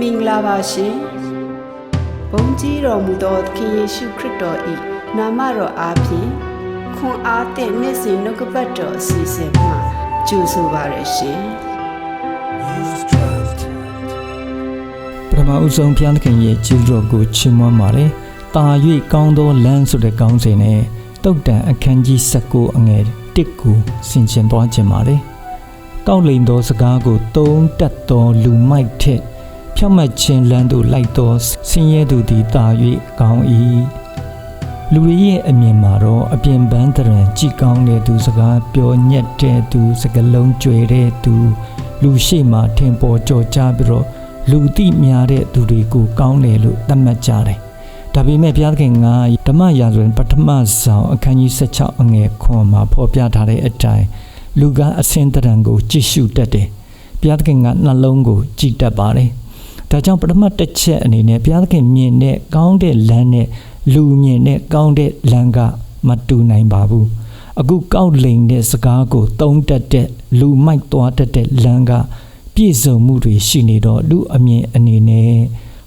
မင်္ဂလာပါရှင်ဘုန်းကြီးတော်မူသောသခင်ယေရှုခရစ်တော်၏နာမတော်အားဖြင့်ခွန်အားသည့်နေ့စဉ်နှုတ်ကပတ်တော်အစီအစဉ်မှာကြိုဆိုပါရရှင်ပထမဦးဆုံးဘုရားသခင်ရဲ့ကျေးဇူးတော်ကိုချီးမွမ်းပါတယ်။တာ၍ကောင်းသောလမ်းဆိုတဲ့ကောင်းစဉ်နဲ့တုတ်တန်အခန်းကြီး19အငယ်1ကိုဆင်ခြင်သွားခြင်းပါတယ်။ကောက်လိန်သောစကားကိုသုံးတတ်သောလူမိုက်ထက် ဖြောက်မှတ်ခြင်းလမ်းသို့လိုက်သောဆင်းရဲသူသည်တာ၍ကောင်း၏။လူတွေရဲ့အမြင်မှာတော့အပြင်ပန်းတရံကြည်ကောင်းတဲ့သူစကားပြောညက်တဲ့သူစကလုံးကြွယ်တဲ့သူ လူရှိမှထင်ပေါ်ကြော်ကြားပြီးတော့လူသိများတဲ့သူတွေကိုကောင်းတယ်လို့သတ်မှတ်ကြတယ်။ဒါပေမဲ့ဘုရားသခင်ကဓမ္မရာဇဝင်ပထမဆောင်အခန်းကြီး16အငယ်ခွန်မှာဖော်ပြထားတဲ့အတိုင်းလူကအစင်တရံကိုကြည့်ရှုတတ်တယ်။ဘုရားသခင်ကနှလုံးကိုကြည်တတ်ပါတယ်။ ဒါကြောင့်ပထမတစ်ချက်အနေနဲ့ဘုရားသခင်မြင်တဲ့ကောင်းတဲ့လမ်းနဲ့လူမြင်တဲ့ကောင်းတဲ့လမ်းကမတူနိုင်ပါဘူး။အခုကောက်လိန်တဲ့စကားကိုသုံးတတ်တဲ့လူမိုက်သွားတတ်တဲ့လမ်းကပြည့်စုံမှုတွေရှိနေတော့လူအမြင်အနေနဲ့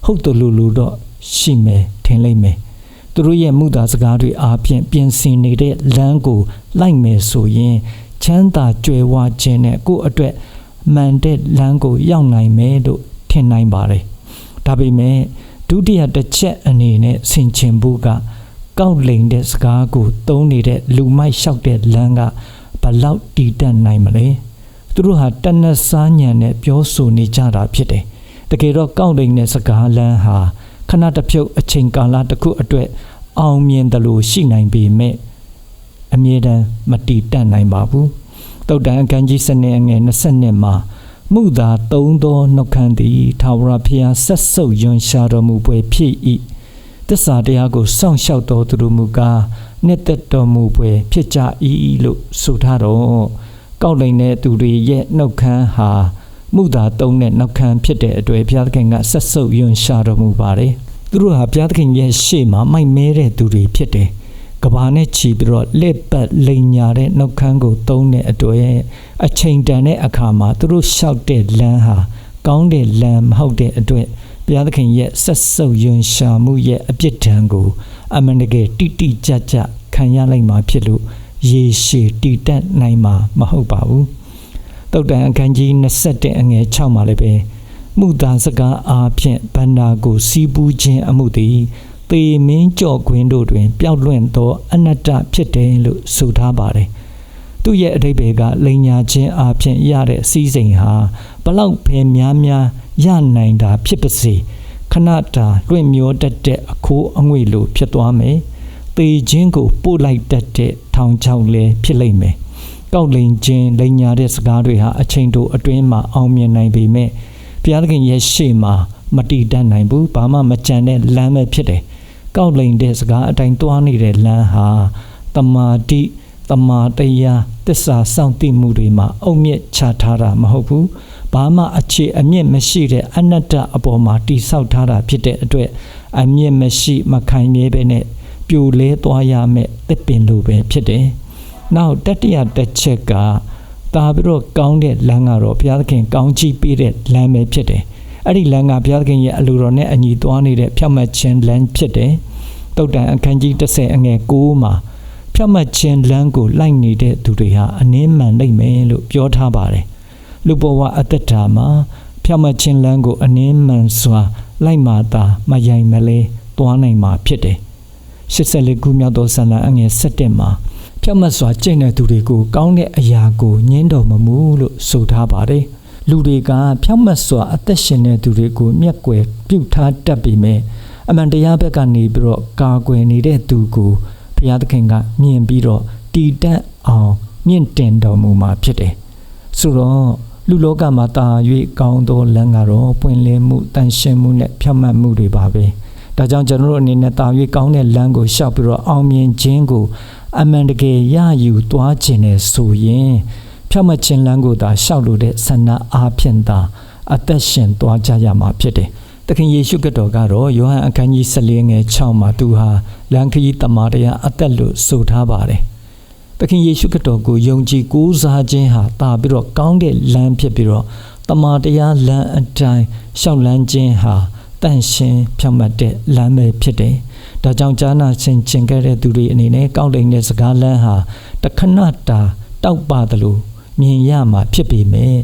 ဟုတ်တယ်လို့လို့တော့ရှိမယ်ထင်လိမ့်မယ်သူတို့ရဲ့မှုသားစကားတွေအားဖြင့်ပြင်ဆင်နေတဲ့လမ်းကိုလိုက်မယ်ဆိုရင်ချမ်းသာကြွယ်ဝခြင်းနဲ့ကိုယ့်အတွက်မှန်တဲ့လမ်းကိုရောက်နိုင်မယ်လို့ ထင်နိုင်ပါတယ်ဒါပေမဲ့ဒုတိယတစ်ချက်အနေနဲ့ဆင်ခြင်ဖို့ကကောက်လိန်တဲ့စကားကိုသုံးနေတဲ့လူမိုက်လျှောက်တဲ့လမ်းကဘလောက်တည်တတ်နိုင်မလဲသူတို့ဟာတနက်စားညံနဲ့ပြောဆိုနေကြတာဖြစ်တယ်။တကယ်တော့ကောက်လိန်တဲ့စကားလမ်းဟာခဏတစ်ဖြုတ်အချိန်ကာလတစ်ခုအတွက်အောင်မြင်တယ်လို့ရှိနိုင်ပေမဲ့အမြဲတမ်းမတည်တတ်နိုင်ပါဘူး။တုတ်တန်အခန်းကြီးစနေအငယ်20မှာ မှုသာသုံးသောနှုတ်ခမ်းသည်ထာဝရဘုရားဆက်ဆုပ်ယွန်ရှာတော်မူပွဲဖြစ်၏။တစ္ဆာတရားကိုစောင့်ရှောက်တော်သူတို့မူကားနှစ်သက်တော်မူပွဲဖြစ်ကြ၏လို့ဆိုထားတော့ကောက်လိန်တဲ့သူတွေရဲ့နှုတ်ခမ်းဟာမှုသာတုံးတဲ့နှုတ်ခမ်းဖြစ်တဲ့အတွက်ဘုရားသခင်ကဆက်ဆုပ်ယွန်ရှာတော်မူပါတယ်။သူတို့ဟာဘုရားသခင်ရဲ့ရှေ့မှာမိုက်မဲတဲ့သူတွေဖြစ်တယ်။ ကဘာနဲ့ချီပြီးတော့လက်ပတ်လိန်ညာတဲ့နှုတ်ခမ်းကိုတုံးတဲ့အတွက်အချိန်တန်တဲ့အခါမှာသူတို့လျှောက်တဲ့လမ်းဟာကောင်းတဲ့လမ်းမဟုတ်တဲ့အတွက်ဘုရားသခင်ရဲ့ဆက်ဆုပ်ယွန်ရှာမှုရဲ့အပြစ်ဒဏ်ကို အမှန်တကယ်တိတိကျကျခံရလိုက်မှာဖြစ်လို့ရေရှည်တည်တတ်နိုင်မှာမဟုတ်ပါဘူး။တုတ်တန်အခန်းကြီး21အငယ်6မှာလည်းပဲမှုသားစကားအားဖြင့်ဗန္နာကိုစီးပူးခြင်းအမှုသည် သေမင်းကြော့ခွင်းတို့တွင် ပျောက်လွင့်သော အနတ္တဖြစ်တယ်လို့ဆိုထားပါတယ်။သူ့ရဲ့အတိတ်ဘေကလိန်ညာခြင်းအားဖြင့်ရတဲ့စီးစိမ်ဟာဘလောက်ပဲများများရနိုင်တာဖြစ်ပါစေခဏတာလွင့်မျောတတ်တဲ့အခိုးအငွေ့လိုဖြစ်သွားမယ်။ပေခြင်းကိုပို့လိုက်တတ်တဲ့ထောင်ချောက်လည်းဖြစ်လိမ့်မယ်။ကောက်လိန်ခြင်းလိန်ညာတဲ့စကားတွေဟာအချိန်တိုအတွင်းမှာအောင်မြင်နိုင်ပေမဲ့ဘုရားသခင်ရဲ့ရှေ့မှာမတည်တတ်နိုင်ဘူး။ဘာမှမကြံတဲ့လမ်းပဲဖြစ်တယ်။ ကောက်လိန်တဲ့စကားအတိုင်းတွားနေတဲ့လမ်းဟာတမာတိတမာတရားတစ္ဆာစောင့်သိမှုတွေမှာအုံမြင့်ချထားတာမဟုတ်ဘူး။ဘာမှအခြေအမြင့်မရှိတဲ့အနတ္တအပေါ်မှာတိဆောက်ထားတာဖြစ်တဲ့အတွက်အမြင့်မရှိမခိုင်မြဲပဲနဲ့ပြိုလဲသွားရမယ်တစ်ပင်လိုပဲဖြစ်တယ်။နောက်တတိယတစ်ချက်ကတာပြီးတော့ကောင်းတဲ့လမ်းကတော့ဘုရားသခင်ကောင်းချီးပေးတဲ့လမ်းပဲဖြစ်တယ်။ အဲ့ဒီလမ်းကဘုရားသခင်ရဲ့အလိုတော်နဲ့အညီသွားနေတဲ့ဖြောက်မှတ်ခြင်းလမ်းဖြစ်တယ်။တုတ်တန်အခန်းကြီး30အငယ်9မှာဖြောက်မှတ်ခြင်းလမ်းကိုလိုက်နေတဲ့သူတွေဟာအနည်းမှန်နိုင်မယ်လို့ပြောထားပါတယ်။လူဘဝအသက်တာမှာဖြောက်မှတ်ခြင်းလမ်းကိုအနည်းမှန်စွာလိုက်မှသာမယိုင်မလဲသွားနိုင်မှာဖြစ်တယ်။84ခုမြောက်သောဇာလံအငယ်7မှာဖြောက်မတ်စွာကျင့်တဲ့သူတွေကိုကောင်းတဲ့အရာကိုညှင်းတော်မမူလို့ဆိုထားပါတယ်။ လူတွေကဖြောက်မတ်စွာအသက်ရှင်တဲ့သူတွေကိုမျက်ကွယ်ပြုတ်ထားတတ်ပေမဲ့အမှန်တရားဘက်ကနေပြီးတော့ကာကွယ်နေတဲ့သူကိုဘုရားသခင်ကမြင်ပြီးတော့တည်တတ်အောင်မြင့်တင်တော်မူမှာဖြစ်တယ်။ဆိုတော့လူလောကမှာတာ၍ကောင်းသောလမ်းကတော့ပွင့်လင်းမှုတန်ရှင်းမှုနဲ့ဖြောက်မှတ်မှုတွေပါပဲ။ဒါကြောင့်ကျွန်တော်တို့အနေနဲ့တာ၍ကောင်းတဲ့လမ်းကိုရှောက်ပြီးတော့အောင်မြင်ခြင်းကိုအမှန်တကယ်ရယူသွားခြင်းနဲ့ဆိုရင် ဖြောက်မတ်ခြင်းလမ်းကိုသာရှောက်လို့တဲ့ဆန္ဒအားဖြင့်သာအသက်ရှင်သွားကြရမှာဖြစ်တယ်။သခင်ယေရှုခရစ်တော်ကတော့ယောဟန်အခန်းကြီး14ငယ်6မှာသူဟာလမ်းခရီးတမန်တရားအသက်လို့ဆိုထားပါတယ်။သခင်ယေရှုခရစ်တော်ကိုယုံကြည်ကိုးစားခြင်းဟာတာပြီးတော့ကောင်းတဲ့လမ်းဖြစ်ပြီးတော့တမာတရားလမ်းအတိုင်းရှောက်လန်းခြင်းဟာတန့်ရှင်းဖြောင့်မတ်တဲ့လမ်းပဲဖြစ်တယ်။ဒါကြောင့်ဈာနာဆင်ကျင်ခဲ့တဲ့သူတွေအနေနဲ့ကောက်လိမ်တဲ့စကားလမ်းဟာတခဏတာတောက်ပါတယ်လို့ မြင်ရမှာဖြစ်ပေမဲ့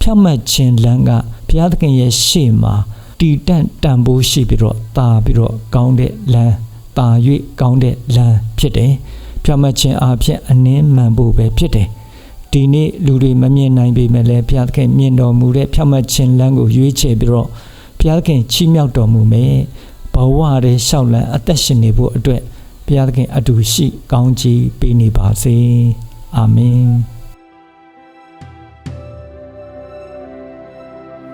ဖြောင့်မတ်ခြင်းလမ်းကဘုရားသခင်ရဲ့ရှေ့မှာတည်တံ့တန်ဖိုးရှိပြီးတော့တာပြီးတော့ကောင်းတဲ့လမ်းတာ၍ကောင်းတဲ့လမ်းဖြစ်တယ်။ဖြောင့်မတ်ခြင်းအဖြစ်အနည်းမှန်ဖို့ပဲဖြစ်တယ်။ဒီနေ့လူတွေမမြင်နိုင်ပေမဲ့လည်းဘုရားသခင်မြင်တော်မူတဲ့ဖြောင့်မတ်ခြင်းလမ်းကိုရွေးချယ်ပြီးတော့ဘုရားသခင်ချီးမြှောက်တော်မူမယ်ဘဝရဲ့ရှောက်လန်းအသက်ရှင်နေဖို့အတွက်ဘုရားသခင်အတူရှိကောင်းချီးပေးနေပါစေအာမင်